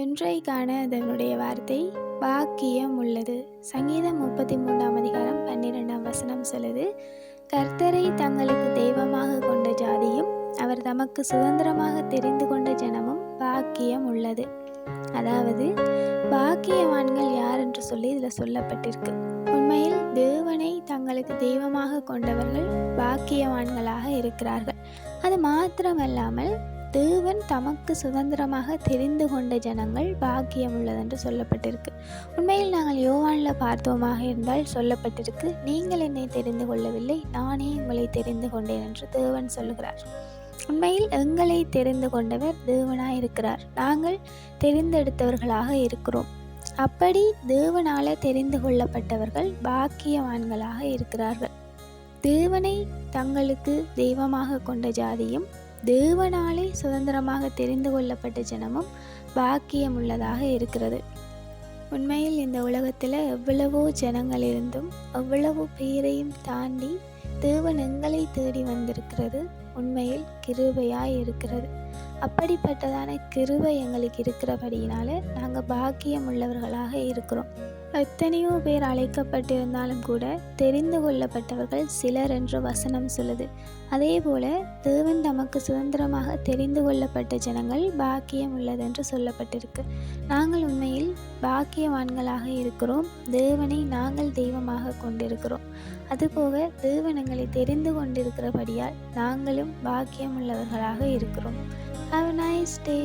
இன்றைக்கான அதனுடைய வார்த்தை பாக்கியம் உள்ளது. சங்கீதம் முப்பத்தி மூன்றாம் அதிகாரம் பன்னிரெண்டாம் வசனம் சொல்லுது கர்த்தரை தங்களுக்கு தெய்வமாக கொண்ட ஜாதியும் அவர் தமக்கு சுதந்திரமாக தெரிந்து கொண்ட ஜனமும் பாக்கியம் உள்ளது. அதாவது பாக்கியவான்கள் யார் என்று சொல்லி இதில் சொல்லப்பட்டிருக்கு. உண்மையில் தேவனை தங்களுக்கு தெய்வமாக கொண்டவர்கள் பாக்கியவான்களாக இருக்கிறார்கள். அது மாத்திரமல்லாமல் தேவன் தமக்கு சுதந்திரமாக தெரிந்து கொண்ட ஜனங்கள் பாக்கியம் உள்ளதென்று சொல்லப்பட்டிருக்கு. உண்மையில் நாங்கள் யோவானில் பார்த்தோமாக இருந்தால் சொல்லப்பட்டிருக்கு நீங்கள் என்னை தெரிந்து கொள்ளவில்லை நானே உங்களை தெரிந்து கொண்டேன் என்று தேவன் சொல்லுகிறார். உண்மையில் எங்களை தெரிந்து கொண்டவர் தேவனாக இருக்கிறார் நாங்கள் தெரிந்தெடுத்தவர்களாக இருக்கிறோம். அப்படி தேவனால தெரிந்து கொள்ளப்பட்டவர்கள் பாக்கியவான்களாக இருக்கிறார்கள். தேவனை தங்களுக்கு தெய்வமாக கொண்ட ஜாதியும் தேவனாலே சுதந்திரமாக தெரிந்து கொள்ளப்பட்ட ஜனமும் பாக்கியம் உள்ளதாக இருக்கிறது. உண்மையில் இந்த உலகத்தில் எவ்வளவோ ஜனங்கள் இருந்தும் எவ்வளவோ பேரையும் தாண்டி தேவன் எங்களை தேடி வந்திருக்கிறது. உண்மையில் கிருபையாய் இருக்கிறது. அப்படிப்பட்டதான கிருபை எங்களுக்கு இருக்கிறபடியினால நாங்கள் பாக்கியம் உள்ளவர்களாக இருக்கிறோம். எத்தனையோ பேர் அழைக்கப்பட்டிருந்தாலும் கூட தெரிந்து கொள்ளப்பட்டவர்கள் சிலர் என்று வசனம் சொல்லுது. அதே போல தேவன் தமக்கு சுதந்திரமாக தெரிந்து கொள்ளப்பட்ட ஜனங்கள் பாக்கியம் உள்ளதென்று சொல்லப்பட்டிருக்கு. நாங்கள் உண்மையில் பாக்கியவான்களாக இருக்கிறோம். தேவனை நாங்கள் தெய்வமாக கொண்டிருக்கிறோம். அதுபோக தேவன் எங்களை தெரிந்து கொண்டிருக்கிறபடியால் நாங்களும் பாக்கியம் உள்ளவர்களாக இருக்கிறோம் ஹாவ் நைஸ் டே